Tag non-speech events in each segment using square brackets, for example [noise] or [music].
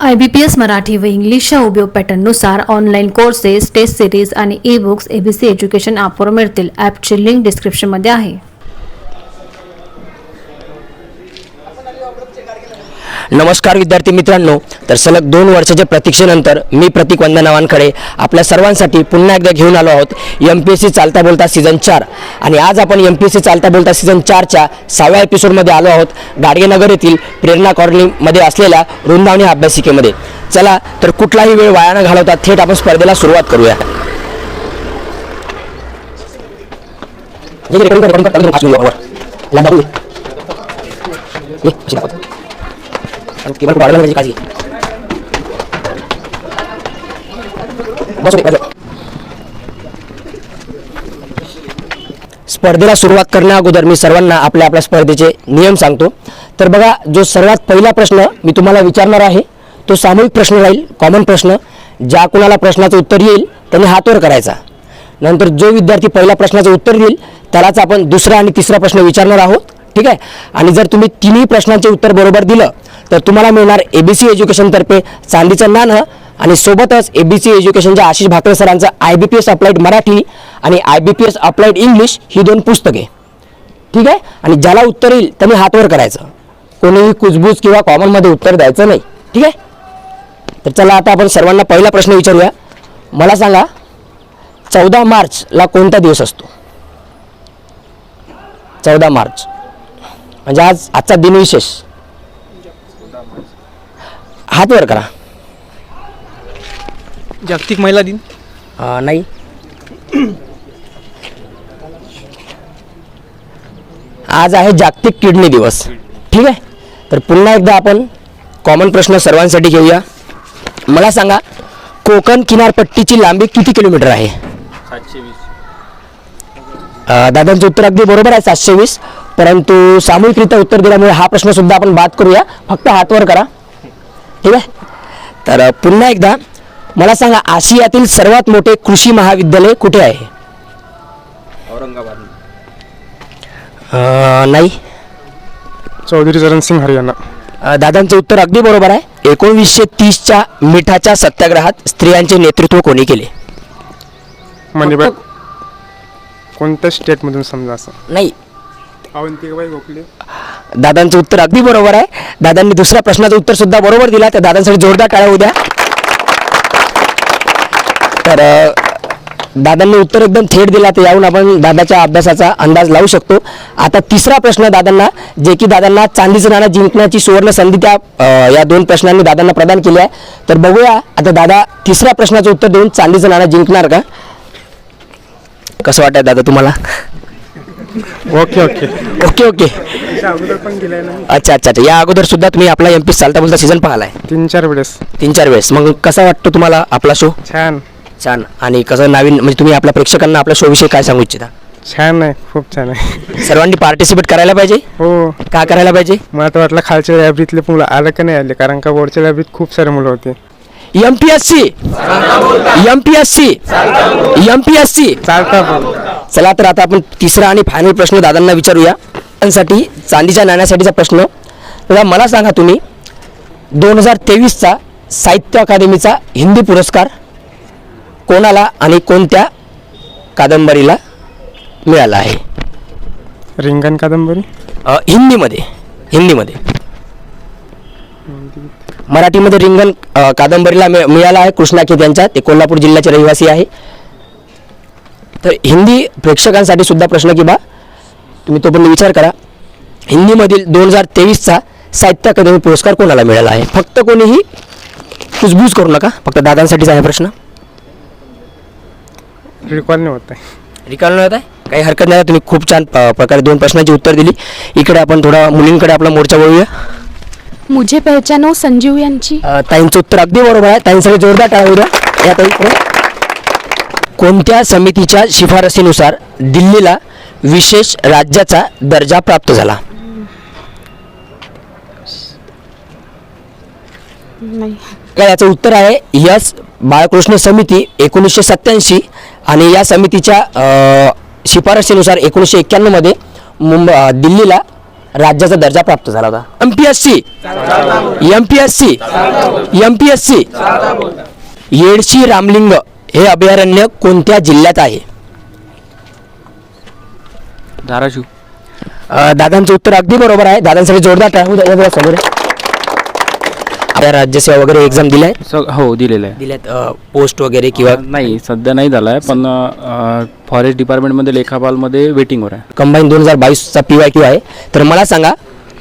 I B P S Marathi व इंग्लिशच्या उपयोग पॅटर्ननुसार ऑनलाईन कोर्सेस टेस्ट सिरीज आणि e books A B C education ॲपवर मिळतील. ॲपची लिंक डिस्क्रिप्शनमध्ये आहे. नमस्कार विद्यार्थी मित्रांनो तर सलग दोन वर्षाच्या प्रतीक्षेनंतर मी प्रतीक वंदनावांकडे आपल्या सर्वांसाठी पुन्हा एकदा घेऊन आलो आहोत एम पी एस सी चालता बोलता सीझन चार आणि आज आपण एम पी एस सी चालता बोलता सीझन चारच्या सहाव्या एपिसोडमध्ये आलो आहोत गाडगेनगर येथील प्रेरणा कॉलनीमध्ये असलेल्या वृंदावनी अभ्यासिकेमध्ये चला तर कुठलाही वेळ वाया न घालवता थेट आपण स्पर्धेला सुरुवात करूया केबल कुठं म्हणजे काळजी स्पर्धेला सुरुवात करण्या अगोदर मी सर्वांना आपल्या आपल्या स्पर्धेचे नियम सांगतो तर बघा जो सर्वात पहिला प्रश्न मी तुम्हाला विचारणार आहे तो सामूहिक प्रश्न राहील कॉमन प्रश्न ज्या कुणाला प्रश्नाचं उत्तर येईल त्यांनी हातवर करायचा नंतर जो विद्यार्थी पहिल्या प्रश्नाचं उत्तर देईल त्यालाच आपण दुसरा आणि तिसरा प्रश्न विचारणार आहोत ठीक आहे? आणि जर तुम्ही तिन्ही प्रश्नांचे उत्तर बरोबर दिलं तर तुम्हाला मिळणार ए बी सी एज्युकेशनतर्फे चांदीचं नाणं आणि सोबतच ए बी सी एज्युकेशनच्या आशिष भाकरे सरांचं I B P S applied Marathi आणि I B P S applied English ही दोन पुस्तके. ठीक आहे? आणि ज्याला उत्तर येईल त्यांनी हातवर करायचं. कोणीही कुजबूज किंवा कॉमनमध्ये उत्तर द्यायचं नाही. ठीक आहे? तर चला आता आपण सर्वांना पहिला प्रश्न विचारूया. मला सांगा चौदा मार्चला कोणता दिवस असतो? चौदा मार्च. म्हणजे आज आजचा दिन विशेष. हात वर करा. जागतिक महिला दिन? अं, नाही. आज आहे जागतिक किडनी दिवस. ठीक आहे? तर पुन्हा एकदा आपण कॉमन प्रश्न सर्वांसाठी घेऊया. मला सांगा कोकण किनारपट्टीची लांबी किती किलोमीटर आहे? अं, दादांचं उत्तर अगदी बरोबर आहे सातशे वीस. परंतु सामूहिकरित्या उत्तर दिल्यामुळे हा प्रश्न सुद्धा आपण बाद करूया. फक्त हातवर करा. ठीक आहे? तर पुन्हा एकदा मला सांगा आशियातील सर्वात मोठे कृषी महाविद्यालय कुठे आहे? औरंगाबाद. नाही. चौधरी चरण सिंग हरियाणा. दादांचं उत्तर अगदी बरोबर आहे. एकोणवीसशे तीसच्या मिठाच्या सत्याग्रहात स्त्रियांचे नेतृत्व कोणी केले? मणिबाई कोणत्या स्टेटमधून समजा असं? नाही. अवंतिकाबाई गोखले. दादांचं उत्तर अगदी बरोबर आहे. दादांनी दुसऱ्या प्रश्नाचं उत्तर सुद्धा बरोबर दिला त्या दादांसाठी जोरदार टाळ्या उद्या. तर दादांनी उत्तर एकदम थेट दिला तर यावरून आपण दादाच्या अभ्यासाचा अंदाज लावू शकतो. आता तिसरा प्रश्न दादांना जे की दादांना चांदीचं नाणं जिंकण्याची सुवर्ण संधी त्या या दोन प्रश्नांनी दादांना प्रदान केली आहे. तर बघूया आता दादा तिसऱ्या प्रश्नाचं उत्तर देऊन चांदीचं नाणं जिंकणार का? कसं वाटतं दादा तुम्हाला? Okay okay. Okay okay. अगोदर पण गेलाय ना अच्छा अच्छा अच्छा. या अगोदर सुद्धा तुम्ही आपला एम पी चालता बोलता सीझन पाहिलाय. तीन चार वेळेस. तीन चार वेळेस. मग कसा वाटतो तुम्हाला आपला शो छान. छान. आणि कसं नवीन म्हणजे तुम्ही आपल्या प्रेक्षकांना आपल्या शो विषयी काय सांगू इच्छिता? छान आहे. खूप छान आहे. सर्वांनी पार्टिसिपेट करायला पाहिजे? हो. का करायला पाहिजे? मला तर वाटलं खालच्या लायब्ररीतले मुलं आलं का नाही आले? कारण का वरच्या लायब्ररीत खूप सारे मुलं होते. M P S C M P S C M P S C चालता पण चला तर आता आपण तिसरा आणि फायनल प्रश्न दादांना विचारूया. त्यांसाठी चांदीच्या नाण्यासाठीचा प्रश्न. दादा मला सांगा तुम्ही दोन हजार तेवीसचा साहित्य अकादमीचा हिंदी पुरस्कार कोणाला आणि कोणत्या कादंबरीला मिळाला आहे? रिंगण कादंबरी? हिंदीमध्ये हिंदीमध्ये. मराठीमध्ये रिंगण कादंबरीला मिळ- मिळाला आहे कृष्णा खेत यांच्या ते कोल्हापूर जिल्ह्याचे रहिवासी आहे. तर हिंदी प्रेक्षकांसाठी सुद्धा प्रश्न की बा तुम्ही तो पण विचार करा. हिंदीमधील दोन हजार तेवीसचा साहित्य अकादमी पुरस्कार कोणाला मिळाला आहे? फक्त कोणीही कुजबूज करू नका फक्त दादांसाठीच आहे प्रश्न. रिकॉल नाही होत आहे. रिकाल होत आहे? काही हरकत नाही तुम्ही खूप छान प्रकारे दोन प्रश्नांची उत्तर दिली. इकडे आपण थोडा मुलींकडे आपला मोर्चा वळूया. मुझे पहचानो संजीव यांची. अ, ताईंचं उत्तर अगदी बरोबर आहे. ताईंसाठी जोरदार टाळा उद्या. या ताई पुढे. कोणत्या समितीच्या शिफारसीनुसार दिल्लीला विशेष राज्याचा दर्जा प्राप्त झाला? नाही. याचं उत्तर आहे यस बाळकृष्ण समिती एकोणीसशे सत्याऐंशी आणि या समितीच्या अ, शिफारसीनुसार एकोणीसशे एक्क्याण्णवमध्ये मुंबई दिल्लीला राज्याचा दर्जा प्राप्त झाला होता. M P S C M P S C M P S C Yedshi Ramling हे अभयारण्य कोणत्या जिल्ह्यात आहे? धाराशिव. दादांचं उत्तर अगदी बरोबर आहे. दादांसाठी जोरदार टाळू द्या जरा समोर या. आपल्या राज्यसेवा वगैरे एक्झाम दिलाय? स हो दिलेलं आहे. दिल्यात. पोस्ट वगैरे किंवा नाही सध्या नाही झाला आहे पण फॉरेस्ट डिपार्टमेंटमध्ये लेखापालमध्ये वेटिंगवर आहे. कंबाईन दोन हजार बावीसचा पी वाय क्यू आहे. तर मला सांगा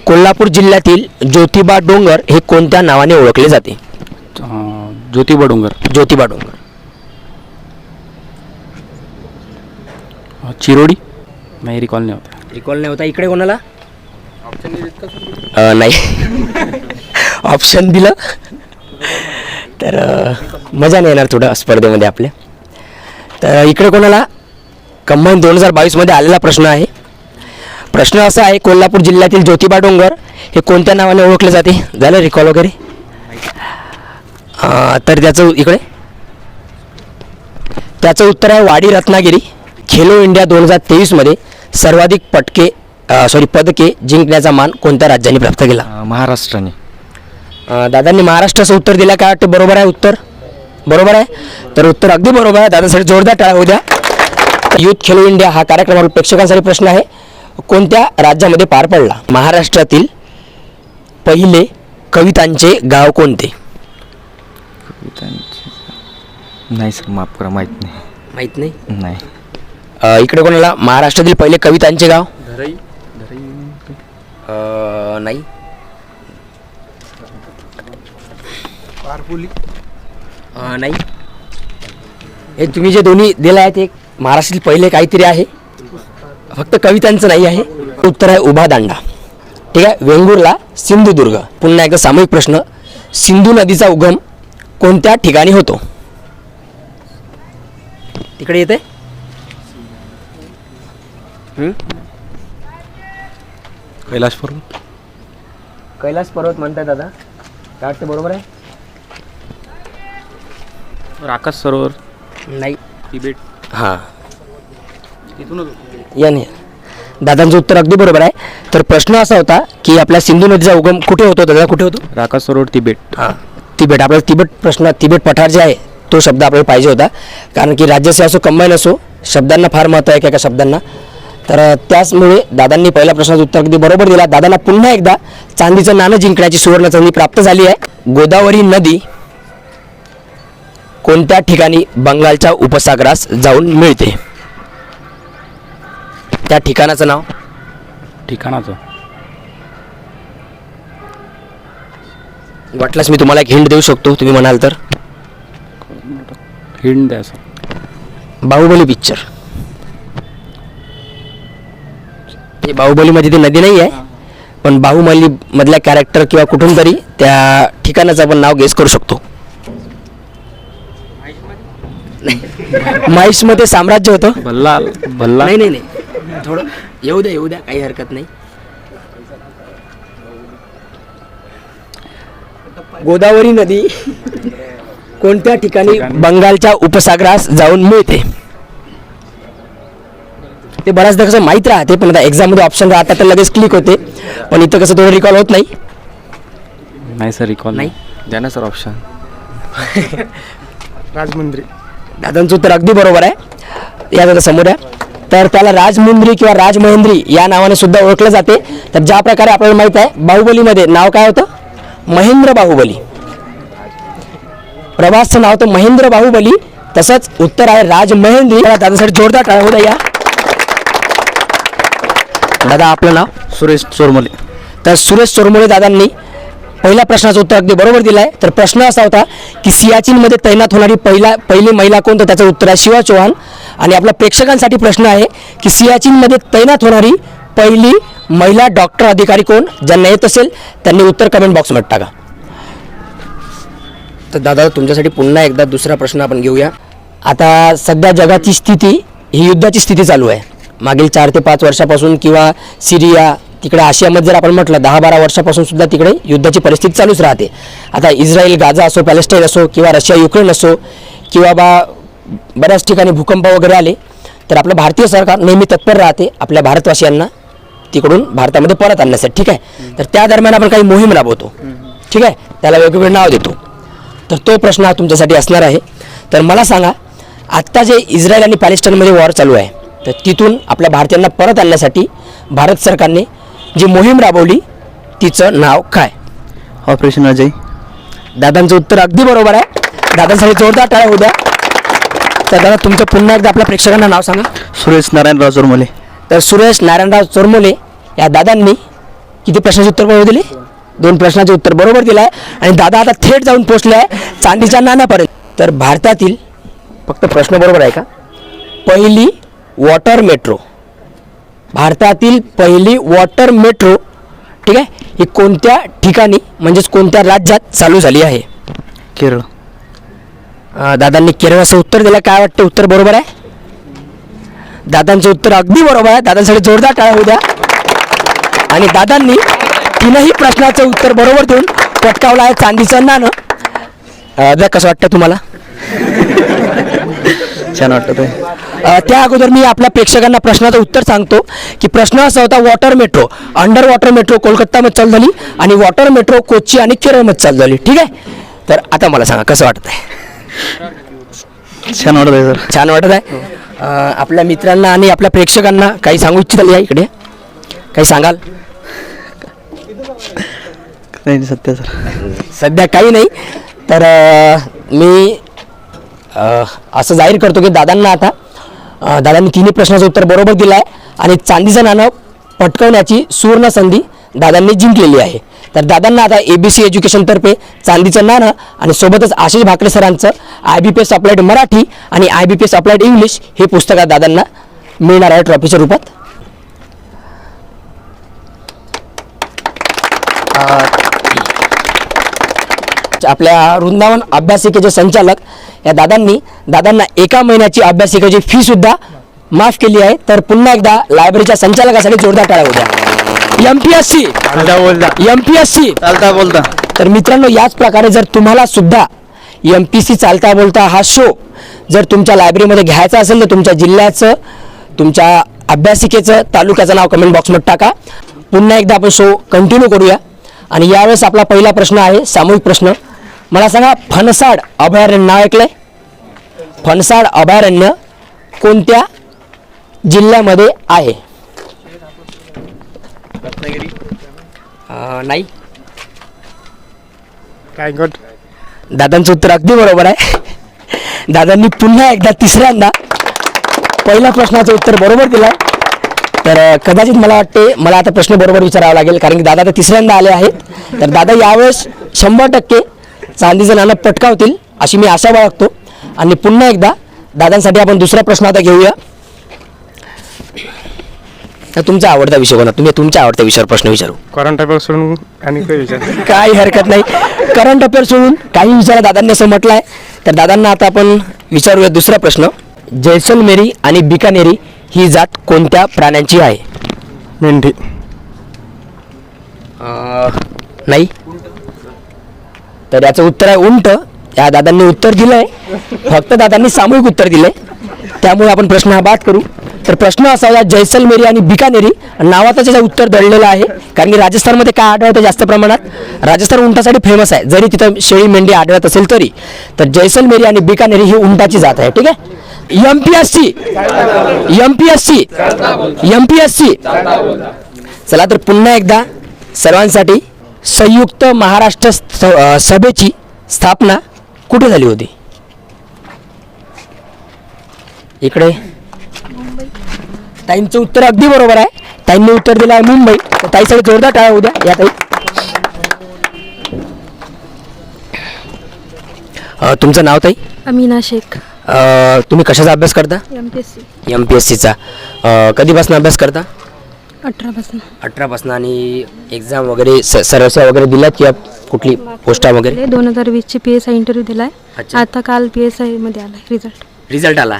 कोल्हापूर जिल्ह्यातील ज्योतिबा डोंगर हे कोणत्या नावाने ओळखले जाते? अं, ज्योतिबा डोंगर. ज्योतिबा डोंगर. अं, चिरोडी? नाही रिकॉल नाही होता. रिकॉल नाही होता. इकडे कोणाला? अ, नाही. ऑप्शन दिलं. तर अ, मजा नाही येणार थोडं स्पर्धेमध्ये आपल्या. तर इकडे कोणाला? कंबाईन दोन हजार बावीसमध्ये आलेला प्रश्न आहे. प्रश्न असा आहे कोल्हापूर जिल्ह्यातील ज्योतिबा डोंगर हे कोणत्या नावाने ओळखले जाते? झालं रिकॉल वगैरे? तर त्याचं इकडे. त्याचं उत्तर आहे वाडी रत्नागिरी खेलो इंडिया दोन हजार तेवीसमध्ये सर्वाधिक पटके सॉरी पदके जिंकण्याचा मान कोणत्या राज्याने प्राप्त केला? महाराष्ट्राने. दादांनी महाराष्ट्राचं उत्तर दिलं काय वाटतं? बरोबर आहे उत्तर? बरोबर आहे? तर उत्तर अगदी बरोबर आहे. दादासाठी जोरदार टाळा होऊ द्या युथ खेलो इंडिया हा कार्यक्रमावर प्रेक्षकांसाठी प्रश्न आहे. कोणत्या राज्यामध्ये पार पडला? महाराष्ट्रातील पहिले कवितांचे गाव कोणते? नाही सर माफ करा माहीत नाही. माहीत नाही? नाही. अ, इकडे कोणाला? महाराष्ट्रातील पहिले कवितांचे गाव? अ, नाही. अ, नाही. हे तुम्ही जे दोन्ही दिले आहेत एक महाराष्ट्रातील पहिले काहीतरी आहे. फक्त कवितांचं नाही आहे. उत्तर आहे उभा दांडा. ठीक आहे? वेंगुर्ला सिंधुदुर्ग. पुन्हा एकदा सामूहिक प्रश्न. सिंधू नदीचा उगम कोणत्या ठिकाणी होतो? तिकडे येते? कैलाश पर्वत. कैलास पर्वत म्हणताय दादा. काय वाटतं बरोबर आहे? राकास सरोवर. नाही. तिबेट. हां. इथूनच या नाही. दादांचं उत्तर अगदी बरोबर आहे. तर प्रश्न असा होता की आपल्या सिंधू नदीचा उगम कुठे होतो? दादा कुठे होतो? राकास सरोवर तिबेट. हां. तिबेट. आपल्याला तिबेट प्रश्न तिबेट पठार जे आहे तो शब्द आपल्याला पाहिजे होता. कारण की राज्याचे असो कंबाईन असो शब्दांना फार महत्त्व आहे एका शब्दांना. तर त्याचमुळे दादांनी पहिल्या प्रश्नाचं उत्तर अगदी बरोबर दिला. दादांना पुन्हा एकदा चांदीचं नाणं जिंकण्याची सुवर्ण संधी प्राप्त झाली आहे. गोदावरी नदी कोणत्या ठिकाणी बंगालच्या उपसागरास जाऊन मिळते? त्या ठिकाणाचं नाव? ठिकाणाचं. वाटल्यास मी तुम्हाला एक हिंट देऊ शकतो तुम्ही म्हणाल तर? हिंड द्या सर. बाहुबली पिक्चर ते बाहुबलीमध्ये ती नदी नाही आहे पण बाहुबली मधल्या कॅरेक्टर किंवा कुठून तरी त्या ठिकाणाचं आपण नाव गेस करू शकतो. माहिशमध्ये साम्राज्य होतं? भल्ला भल्ला नाही नाही नाही. थोडं येऊ द्या येऊ द्या काही हरकत नाही. गोदावरी नदी कोणत्या ठिकाणी बंगालच्या उपसागरास जाऊन मिळते? ते बऱ्याचदा कसं माहीत राहते पण आता एक्झाममध्ये ऑप्शन राहतात तर लगेच क्लिक होते. पण इथं कसं थोडं रिकॉल होत नाही? नाही सर रिकॉल नाही. द्या ना सर ऑप्शन [laughs] राजमुंद्री. दादांचं उत्तर अगदी बरोबर आहे. या दादा समोर आहे. तर त्याला राजमुंद्री किंवा राजमहेंद्री या नावाने सुद्धा ओळखलं जाते. तर ज्या प्रकारे आपल्याला माहीत आहे बाहुबलीमध्ये नाव काय होतं? महेंद्र बाहुबली. प्रभासचं नाव होतं महेंद्र बाहुबली. तसंच उत्तर आहे राजमहेंद्री. दादासाठी जोरदार टाळा होऊ द्या या. दादा आपलं नाव? सुरेश चोरमले. तर सुरेश चोरमुळे दादांनी पहिल्या प्रश्नाचं उत्तर अगदी बरोबर दिलं आहे तर प्रश्न असा होता की सियाचीनमध्ये तैनात होणारी पहिला पहिली महिला कोण तर त्याचं उत्तर आहे शिवा चौहान. आणि आपल्या प्रेक्षकांसाठी प्रश्न आहे की सियाचीनमध्ये तैनात होणारी पहिली महिला डॉक्टर अधिकारी कोण? ज्यांना येत असेल त्यांनी उत्तर कमेंट बॉक्समध्ये टाका. तर दादा तुमच्यासाठी पुन्हा एकदा दुसरा प्रश्न आपण घेऊया. आता सध्या जगाची स्थिती ही युद्धाची स्थिती चालू आहे. मागील चार ते पाच वर्षापासून किंवा सिरिया तिकडे आशियामध्ये जर आपण म्हटलं दहा बारा वर्षापासून सुद्धा तिकडे युद्धाची परिस्थिती चालूच राहते. आता इस्रायल गाझा असो पॅलेस्टाईन असो किंवा रशिया युक्रेन असो किंवा बा बऱ्याच ठिकाणी भूकंप वगैरे आले तर आपलं भारतीय सरकार नेहमी तत्पर राहते आपल्या भारतवासियांना तिकडून भारतामध्ये परत आणण्यासाठी ठीक आहे? तर त्या दरम्यान आपण काही मोहीम राबवतो ठीक आहे? त्याला वेगवेगळे नाव देतो. तर तो प्रश्न हा तुमच्यासाठी असणार आहे. तर मला सांगा आत्ता जे इस्रायल आणि पॅलेस्टाईनमध्ये वॉर चालू आहे तर तिथून आपल्या भारतीयांना परत आणण्यासाठी भारत सरकारने जी मोहीम राबवली तिचं नाव काय? ऑपरेशन अजय. दादांचं उत्तर अगदी बरोबर आहे. दादांसाठी जोरदार टाळ्या होऊ द्या. तर दादा तुमचं पुन्हा एकदा आपल्या प्रेक्षकांना नाव सांगा. सुरेश नारायणराव चोरमले. तर सुरेश नारायणराव चोरमोले या दादांनी किती प्रश्नाचे उत्तर बरोबर दिले? दोन प्रश्नाचे उत्तर बरोबर दिलं आहे. आणि दादा आता थेट जाऊन पोचले आहे चांदीच्या नाण्यापर्यंत. तर भारतातील फक्त प्रश्न बरोबर आहे का? पहिली वॉटर मेट्रो. भारतातील पहिली वॉटर मेट्रो ठीक आहे ही कोणत्या ठिकाणी म्हणजेच कोणत्या राज्यात चालू झाली आहे? केरळ. अं, दादांनी केरळचं उत्तर दिलं काय वाटतं उत्तर बरोबर आहे? दादांचं उत्तर अगदी बरोबर आहे. दादांसाठी जोरदार टाळ्या होऊ द्या. आणि दादांनी तीनही प्रश्नाचं उत्तर बरोबर देऊन पटकावलं आहे चांदीचं नाणं. अं, दादा कसं वाटतं तुम्हाला? छान वाटत आहे त्या अगोदर मी आपल्या प्रेक्षकांना प्रश्नाचं उत्तर सांगतो की प्रश्न असा होता water metro under water metro कोलकातामध्ये चालू झाली आणि वॉटर मेट्रो कोची आणि केरळमध्ये चालू झाली. ठीक आहे? तर आता मला सांगा कसं वाटत आहे? छान वाटत आहे सर छान वाटत आहे? आपल्या मित्रांना आणि आपल्या प्रेक्षकांना काही सांगू इच्छिताल या इकडे? काही सांगाल? नाही सत्य सर सध्या काही नाही. तर मी असं जाहीर करतो की दादांना आता दादांनी तिन्ही प्रश्नाचं उत्तर बरोबर दिलं आहे आणि चांदीचं नाणं पटकवण्याची सुवर्ण संधी दादांनी जिंकलेली आहे. तर दादांना आता ए बी सी एज्युकेशनतर्फे चांदीचं नाणं आणि सोबतच आशिष भाकरे सरांचं I B P S applied Marathi आणि I B P S applied English हे पुस्तक दादांना मिळणार आहे ट्रॉफीच्या रूपात. आपल्या वृंदावन अभ्यासिकेचे संचालक या दादांनी दादांना एका महिन्याची अभ्यासिकेची फी सुद्धा माफ केली आहे. तर पुन्हा एकदा लायब्ररीच्या संचालकासाठी जोरदार टाळ्या होत्या M P S C M P S C चालता बोलता. तर मित्रांनो याच प्रकारे जर तुम्हाला सुद्धा एम पी सी चालता बोलता हा शो जर तुमच्या लायब्ररीमध्ये घ्यायचा असेल तर तुमच्या जिल्ह्याचं तुमच्या अभ्यासिकेचं तालुक्याचं नाव कमेंट बॉक्समध्ये टाका. पुन्हा एकदा आपण शो कंटिन्यू करूया. आणि यावेळेस आपला पहिला प्रश्न आहे सामूहिक प्रश्न. मला सांगा फणसाड अभयारण्य नाव ऐकलंय? फणसाड अभयारण्य कोणत्या जिल्ह्यामध्ये आहे? नाही. रायगड. दादांचं उत्तर अगदी बरोबर आहे. दादांनी पुन्हा एकदा तिसऱ्यांदा पहिल्या प्रश्नाचं उत्तर बरोबर दिलं तर कदाचित मला वाटते मला आता प्रश्न बरोबर विचारावा लागेल कारण की दादा आता तिसऱ्यांदा आले आहेत. तर दादा यावेळेस शंभर टक्के चांदीचं नाणं पटकावतील अशी मी आशा बाळगतो. आणि पुन्हा एकदा दादांसाठी आपण दुसरा प्रश्न आता घेऊया. तर तुमचा आवडता विषय कोणता? तुम्ही तुमच्या आवडत्या विषयावर प्रश्न विचारू. करंट अफेअर सोडून आणि काही विचार. काही हरकत नाही. करंट अफेअर सोडून काही विचारा दादांनी असं म्हटलं आहे तर दादांना आता आपण विचारूया दुसरा प्रश्न. जैसलमेरी आणि बिकानेरी ही जात कोणत्या प्राण्यांची आहे? मेंढी. नाही? तर याचं उत्तर आहे उंट. या दादांनी उत्तर दिलं आहे फक्त दादांनी सामूहिक उत्तर दिलंय. त्यामुळे आपण प्रश्न हा बाद करू. तर प्रश्न असा होता जैसलमेरी आणि बिकानेरी नावाचं त्याचं उत्तर दडलेलं आहे. कारण की राजस्थानमध्ये काय आढळतं जास्त प्रमाणात? राजस्थान उंटासाठी फेमस आहे. जरी तिथं शेळी मेंढी आढळत असेल तरी. तर जैसलमेरी आणि बिकानेरी ही उंटाची जात आहे. ठीक आहे? M P S C M P S C M P S C चला तर पुन्हा एकदा सर्वांसाठी संयुक्त महाराष्ट्र सभेची स्थापना कुठे झाली होती? इकडे. ताईंचं उत्तर अगदी बरोबर आहे. ताईंनी उत्तर दिलं आहे मुंबई. तर ताईसाठी जोरदार टाळ्या उद्या या ताई. तुमचं नाव ताई? अमीना शेख. तुम्ही कशाचा अभ्यास करता? M P S C M P S सीचा कधीपासून अभ्यास करता? अठरापासून. अठरापासून आणि एक्झाम वगैरे स सर्वस्या वगैरे दिल्यात किंवा कुठली पोस्टा वगैरे? दोन हजार वीसची पी एस आय इंटरव्ह्यू दिलाय. अच्छा. आता काल पी एस आयमध्ये आलाय रिझल्ट रिझल्ट आला.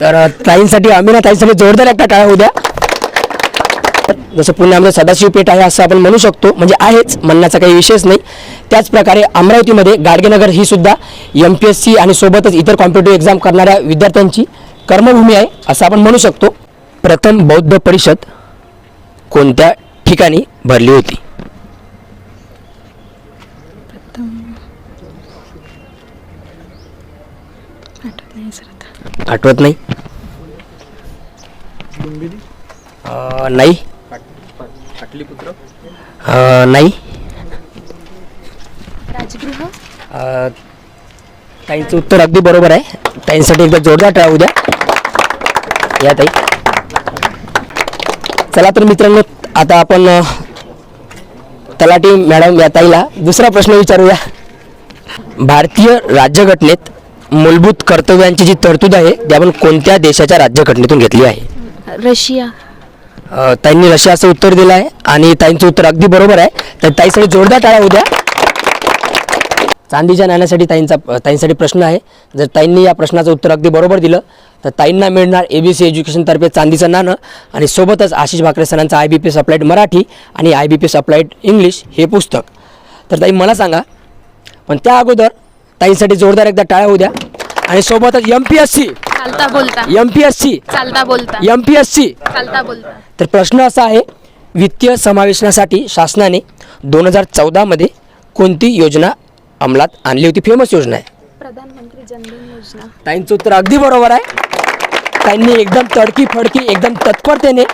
तर अ, ताईंसाठी अमिना ताईंसाठी जोरदार एकटा टाळा होऊ द्या. जसं पुण्यामध्ये सदाशिव पेठ आहे असं आपण म्हणू शकतो. म्हणजे आहेच म्हणण्याचा काही विषयच नाही. त्याचप्रकारे अमरावतीमध्ये गाडगेनगर ही सुद्धा एम पी एस सी आणि सोबतच इतर कॉम्पिटेटिव्ह एक्झाम करणाऱ्या विद्यार्थ्यांची कर्मभूमी आहे असं आपण म्हणू शकतो. प्रथम बौद्ध परिषद कोणत्या ठिकाणी भरली होती? आठवत नाही. नाही नाही. अं, नाही. राजगृह अं, ताईंचं उत्तर अगदी बरोबर आहे. ताईंसाठी एकदा जोरदार टाळा उद्या या ताई. चला तर मित्रांनो आता आपण अं, तलाठी मॅडम या ताईला दुसरा प्रश्न विचारूया. भारतीय राज्यघटनेत मूलभूत कर्तव्यांची जी तरतूद आहे ती आपण कोणत्या देशाच्या राज्यघटनेतून घेतली आहे? रशिया. अ, ताईंनी रशियाचं उत्तर दिलं आहे आणि ताईंचं उत्तर अगदी बरोबर आहे. तर ताईसाठी जोरदार टाळा उद्या. चांदीच्या नाण्यासाठी ताईंचा ताईंसाठी प्रश्न आहे. जर ताईंनी या प्रश्नाचं उत्तर अगदी बरोबर दिलं तर ताईंना मिळणार ए बी सी एज्युकेशनतर्फे चांदीचं नाणं आणि सोबतच आशिष भाकरे सरांचं I B P S applied Marathi आणि I B P S applied English हे पुस्तक. तर ताई मला सांगा पण त्या अगोदर ताईंसाठी जोरदार एकदा टाळ्या होऊ द्या. आणि सोबतच एम पी एस सी चालता बोलता. एम पी एस सी चालता बोलता. एम पी एस सी चालता बोलता. तर प्रश्न असा आहे वित्तीय समावेशनासाठी शासनाने दोन हजार चौदामध्ये कोणती योजना अंमलात आणली होती फेमस योजना आहे. प्रधानमंत्री जनधन योजना. ताईंचं उत्तर अगदी बरोबर आहे. ताईंनी एकदम तडकी फडकी एकदम तत्परतेने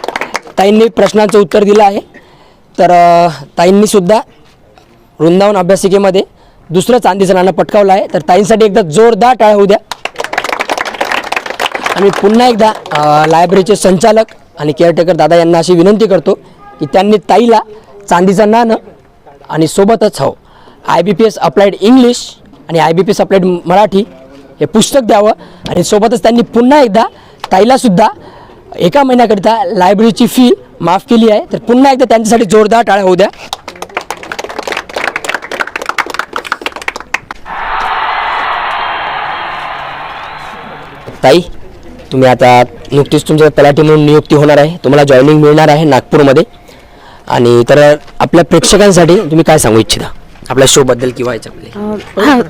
ताईंनी प्रश्नांचं उत्तर दिलं आहे. तर ताईंनी सुद्धा वृंदावन अभ्यासिकेमध्ये दुसरं चांदीचं नाणं पटकावलं आहे. तर ताईंसाठी एकदा जोरदार टाळ्या होऊ द्या. आणि पुन्हा एकदा लायब्ररीचे संचालक आणि केअरटेकर दादा यांना अशी विनंती करतो की त्यांनी ताईला चांदीचं नाणं आणि सोबतच हो I B P S applied English आणि I B P S applied Marathi हे पुस्तक द्यावं आणि सोबतच त्यांनी पुन्हा एकदा ताईलासुद्धा एका महिन्याकरिता लायब्ररीची फी माफ केली आहे. तर पुन्हा एकदा त्यांच्यासाठी जोरदार टाळ्या होऊ द्या. ताई तुम्ही आता नुकतीच तुमच्या तलाठी म्हणून नियुक्ती होणार आहे. तुम्हाला जॉईनिंग मिळणार आहे नागपूरमध्ये. आणि तर आपल्या प्रेक्षकांसाठी तुम्ही काय सांगू इच्छिता? आपल्या किंवा याच्याबद्दल हा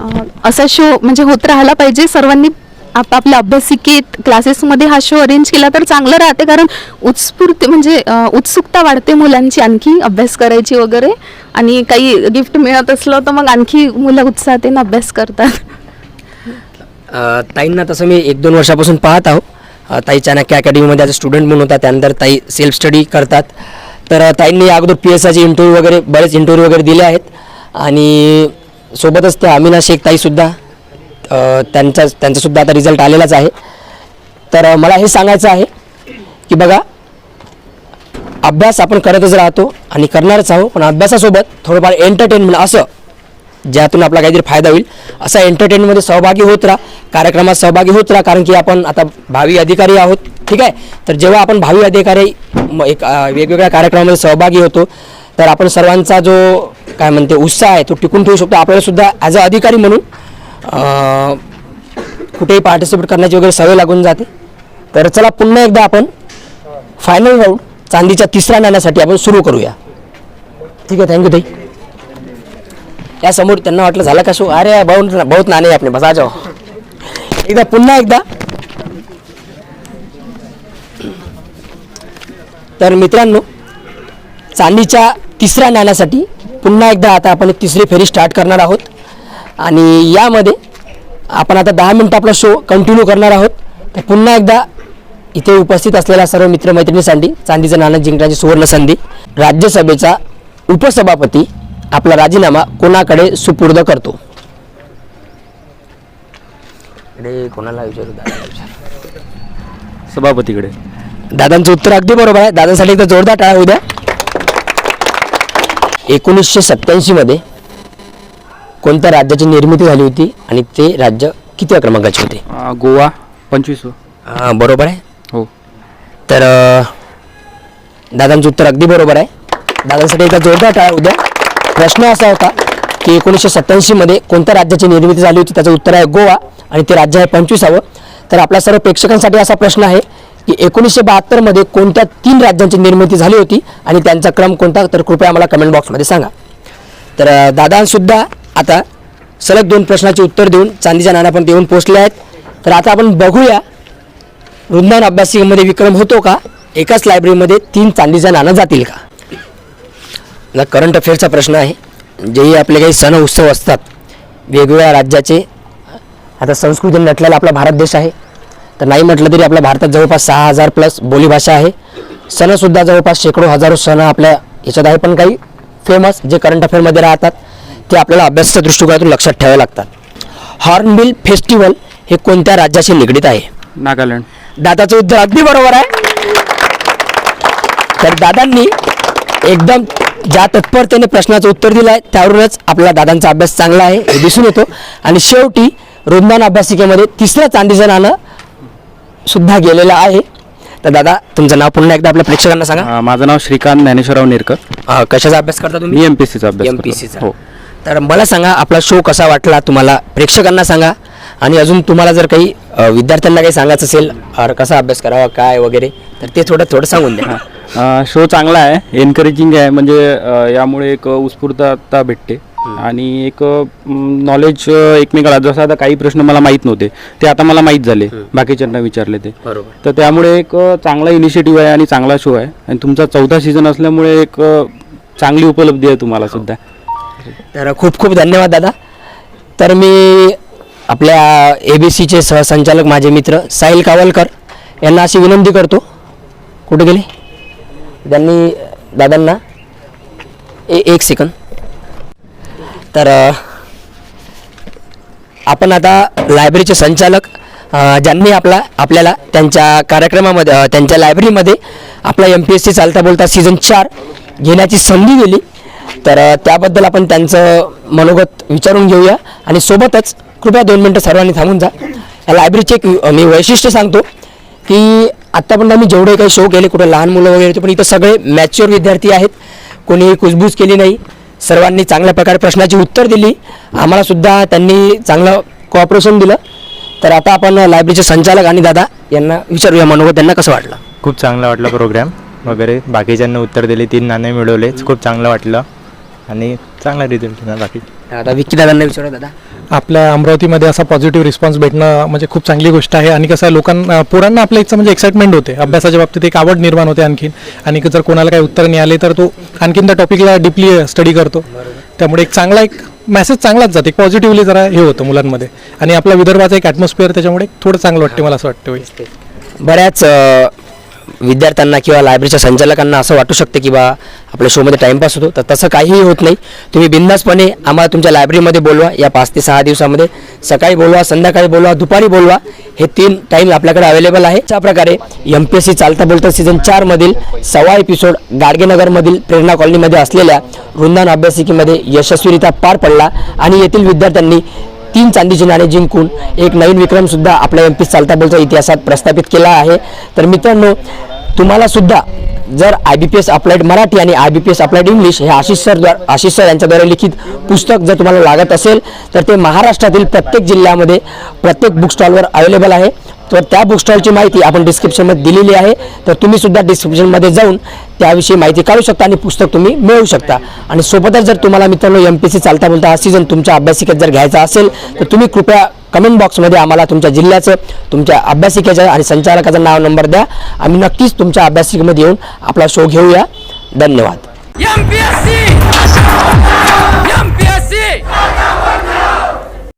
अ, असा शो म्हणजे होत राहायला पाहिजे. सर्वांनी आपापल्या अभ्यासिकेत क्लासेसमध्ये हा शो अरेंज केला तर चांगलं राहते. कारण उत्स्फूर्त म्हणजे अ, उत्सुकता वाढते मुलांची. आणखी अभ्यास करायची वगैरे. आणि काही गिफ्ट मिळत असलं तर मग आणखी मुलं उत्साहातेनं अभ्यास करतात. अ, ताईंना तसं मी एक दोन वर्षापासून पाहत आहो. अ, ताई चाणक्य अकॅडमीमध्ये अ स्टुडंट म्हणून होता त्यानंतर ताई सेल्फ स्टडी करतात. तर ताईंनी अगोदर पी एस आयचे इंटरव्ह्यू वगैरे बरेच इंटरव्ह्यू वगैरे दिले आहेत. आणि सोबतच त्या अमिना शेख ताईसुद्धा त्यांचा त्यांचासुद्धा आता रिझल्ट आलेलाच आहे. तर मला हे सांगायचं आहे की बघा अभ्यास आपण करतच राहतो आणि करणारच आहो पण अभ्यासासोबत थोडंफार एंटरटेनमेंट असं ज्यातून आपला काहीतरी फायदा होईल असा एंटरटेनमध्ये सहभागी होत राहा कार्यक्रमात सहभागी होत राहा कारण की आपण आता भावी अधिकारी आहोत. ठीक आहे? तर जेव्हा आपण भावी अधिकारी एक वेगवेगळ्या कार्यक्रमामध्ये सहभागी होतो तर आपण सर्वांचा जो काय म्हणते उत्साह आहे तो टिकून ठेवू शकतो. आपल्याला सुद्धा ॲज अ अधिकारी म्हणून कुठेही पार्टिसिपेट करण्याची वगैरे सवय लागून जाते. तर चला पुन्हा एकदा आपण फायनल राऊंड चांदीच्या तिसऱ्या नाण्यासाठी आपण सुरू करूया. ठीक आहे? थँक्यू ताई. त्यासमोर त्यांना वाटलं झालं का शो अरे बहुत बहुत नाणे आपले बसा जाओ. एकदा पुन्हा एकदा तर मित्रांनो चांदीच्या तिसऱ्या नाण्यासाठी पुन्हा एकदा आता आपण एक तिसरी फेरी स्टार्ट करणार आहोत. आणि यामध्ये आपण आता दहा मिनटं आपला शो कंटिन्यू करणार आहोत. तर पुन्हा एकदा इथे उपस्थित असलेल्या सर्व मित्रमैत्रिणींसाठी चांदीचं नाणं जिंकण्याची सुवर्ण संधी राज्यसभेचा उपसभापती आपला राजीनामा कोणाकडे सुपूर्द करतो? इकडे कोणाला विचारू. सभापतीकडे. दादांचं उत्तर अगदी बरोबर आहे. दादांसाठी एकदा जोरदार टाळा होऊ द्या. एकोणीसशे सत्याऐंशी मध्ये कोणत्या राज्याची निर्मिती झाली होती आणि ते राज्य किती क्रमांकाचे होते? अ, गोवा पंचवीस बरोबर आहे? हो. तर अं, दादांचं उत्तर अगदी बरोबर आहे. दादांसाठी एकदा जोरदार टाळा उद्या प्रश्न असा होता की एकोणीसशे सत्याऐंशीमध्ये कोणत्या राज्याची निर्मिती झाली होती? त्याचं उत्तर आहे गोवा आणि ते राज्य आहे पंचवीसावं. तर आपल्या सर्व प्रेक्षकांसाठी असा प्रश्न आहे की एकोणीसशे बहात्तरमध्ये कोणत्या तीन राज्यांची निर्मिती झाली होती आणि त्यांचा क्रम कोणता? तर कृपया आम्हाला कमेंट बॉक्समध्ये सांगा. तर दादांसुद्धा आता सलग दोन प्रश्नाचे उत्तर देऊन चांदीच्या नाण्यापर्यंत येऊन पोचले आहेत. तर आता आपण बघूया वृंदावन अभ्यासिकेमध्ये विक्रम होतो का? एकाच लायब्ररीमध्ये तीन चांदीच्या नाणं जातील का? करंट अफेअरचा प्रश्न आहे. जेही आपले काही सण उत्सव असतात वेगवेगळ्या राज्याचे आता संस्कृती नटलेला आपला भारत देश आहे. तर नाही म्हटलं तरी आपल्या भारतात जवळपास सहा हजार प्लस बोलीभाषा आहे. सणसुद्धा जवळपास शेकडो हजारो सण आपल्या याच्यात आहे. पण काही फेमस जे करंट अफेअरमध्ये राहतात ते आपल्याला अभ्यासाच्या दृष्टिकोनातून लक्षात ठेवावे लागतात. हॉर्नबिल फेस्टिवल हे कोणत्या राज्याशी निगडीत आहे? नागालँड. दादाचं उत्तर अगदी बरोबर आहे. तर दादांनी एकदम ज्या तत्परतेने प्रश्नाचं उत्तर दिलं आहे त्यावरूनच आपला दादांचा अभ्यास चांगला आहे. हे दिसून येतो. आणि शेवटी रुंदान अभ्यासिकेमध्ये तिसरं चांदीचं नाणं सुद्धा गेलेलं आहे. तर दादा तुमचं नाव पुन्हा एकदा आपल्या प्रेक्षकांना सांगा. अ, माझं नाव श्रीकांत ज्ञानेश्वरराव नेरकर. अं, कशाचा अभ्यास करता तुम्ही? मी एम पी सीचा अभ्यास एम पी करतो. सीचा हो. तर मला सांगा आपला शो कसा वाटला तुम्हाला? प्रेक्षकांना सांगा. आणि अजून तुम्हाला जर काही अ, विद्यार्थ्यांना काही सांगायचं असेल अर कसा अभ्यास करावा काय वगैरे तर ते थोडं थोडं सांगून द्या. शो चांगला आहे एनकरेजिंग आहे म्हणजे अ, यामुळे एक उत्स्फूर्तता भेटते. आणि एक नॉलेज एकमेकाला जसं आता काही प्रश्न मला माहीत नव्हते ते आता मला माहीत झाले बाकीच्यांना विचारले ते. बरोबर. तर त्यामुळे एक चांगला इनिशिएटिव्ह आहे आणि चांगला शो आहे. आणि तुमचा चौथा सीझन असल्यामुळे एक चांगली उपलब्धी आहे तुम्हाला सुद्धा. तर खूप खूप धन्यवाद दादा. तर मी आपल्या ए बी सीचे सहसंचालक माझे मित्र साहिल कावलकर यांना अशी विनंती करतो. कुठे गेले? त्यांनी दादांना ए एक सेकंद तर आपण आता लायब्ररीचे संचालक ज्यांनी आपला आपल्याला त्यांच्या कार्यक्रमामध्ये त्यांच्या लायब्ररीमध्ये आपला एम पी एस सी चालता बोलता सीझन चार घेण्याची संधी दिली. तर त्याबद्दल आपण त्यांचं मनोगत विचारून घेऊया. आणि सोबतच कृपया दोन मिनटं सर्वांनी थांबून जा. या लायब्ररीचे एक मी वैशिष्ट्य सांगतो की आत्तापर्यंत आम्ही जेवढे काही शो केले कुठे लहान मुलं वगैरे होते पण इथं सगळे मॅच्युअर विद्यार्थी आहेत. कोणी कुजबूज केली नाही. सर्वांनी चांगल्या प्रकारे प्रश्नाची उत्तर दिली. आम्हालासुद्धा त्यांनी चांगलं कॉपरेशन दिलं. तर आता आपण लायब्ररीचे संचालक आणि दादा यांना विचारूया मनोगत त्यांना कसं वाटलं? खूप चांगला वाटला प्रोग्राम वगैरे. बाकीच्यांना उत्तर दिले तीन नाणे मिळवले. खूप चांगलं वाटलं. आणि चांगला रिझल्ट बाकी. आता विक्की दादांना दादा. आपल्या अमरावतीमध्ये असा पॉझिटिव्ह रिस्पॉन्स भेटणं म्हणजे खूप चांगली गोष्ट आहे. आणि कसं आहे लोकांना पोरांना आपल्या इथचं म्हणजे एक्साइटमेंट होते. अभ्यासाच्या बाबतीत एक आवड निर्माण होते आणखीन. आणि जर कोणाला काही उत्तर नाही आले तर तो आणखीन त्या टॉपिकला डीपली स्टडी करतो. त्यामुळे एक चांगला एक मेसेज चांगलाच जाते. पॉझिटिव्हली जरा हे होतं मुलांमध्ये. आणि आपल्या विदर्भाचा एक ॲटमॉस्फिअर त्याच्यामुळे थोडं चांगलं वाटते मला असं वाटतं बऱ्याच विद्यार्थ्यांना किंवा लायब्ररीच्या संचालकांना असं वाटू शकते की बा आपल्या शोमध्ये टाईमपास होतो. तर तसं काहीही होत नाही. तुम्ही बिंदासपणे आम्हाला तुमच्या लायब्ररीमध्ये बोलवा. या पाच ते सहा दिवसामध्ये सकाळी बोलवा संध्याकाळी बोलवा दुपारी बोलवा. हे तीन टाईम आपल्याकडे अवेलेबल आहे. अशा प्रकारे एम पी एस सी चालता बोलता सीझन चारमधील सव्वा एपिसोड गाडगेनगरमधील प्रेरणा कॉलनीमध्ये असलेल्या वृंदावन अभ्यासिकेमध्ये यशस्वीरित्या पार पडला. आणि येथील विद्यार्थ्यांनी तीन चांदीचे नाणे जिंकून एक नवीन विक्रमसुद्धा आपल्या एम पी चालता बोलता इतिहासात प्रस्थापित केला आहे. तर मित्रांनो तुम्हाला सुद्धा जर I B P S applied Marathi आणि I B P S applied English हे आशिष सर आशिष सर यांच्याद्वारे लिखित पुस्तक जर तुम्हाला लागत असेल तर ते महाराष्ट्रातील प्रत्येक जिल्ह्यामध्ये प्रत्येक बुक स्टॉलवर अवेलेबल आहे. तर त्या बुक स्टॉलची माहिती आपण डिस्क्रिप्शनमध्ये दिलेली आहे. तर तुम्ही सुद्धा डिस्क्रिप्शनमध्ये जाऊन त्याविषयी माहिती काढू शकता आणि पुस्तक तुम्ही मिळवू शकता. आणि सोबतच जर तुम्हाला मित्रांनो एम पी सी चालता बोलता हा सीझन तुमच्या अभ्यासिकेत जर घ्यायचा असेल तर तुम्ही कृपया कमेंट बॉक्समध्ये आम्हाला तुमच्या जिल्ह्याचं तुमच्या अभ्यासिकेचं आणि संचालकाचं नाव नंबर द्या. आम्ही नक्कीच तुमच्या अभ्यासिकेमध्ये येऊन आपला शो घेऊया. धन्यवाद.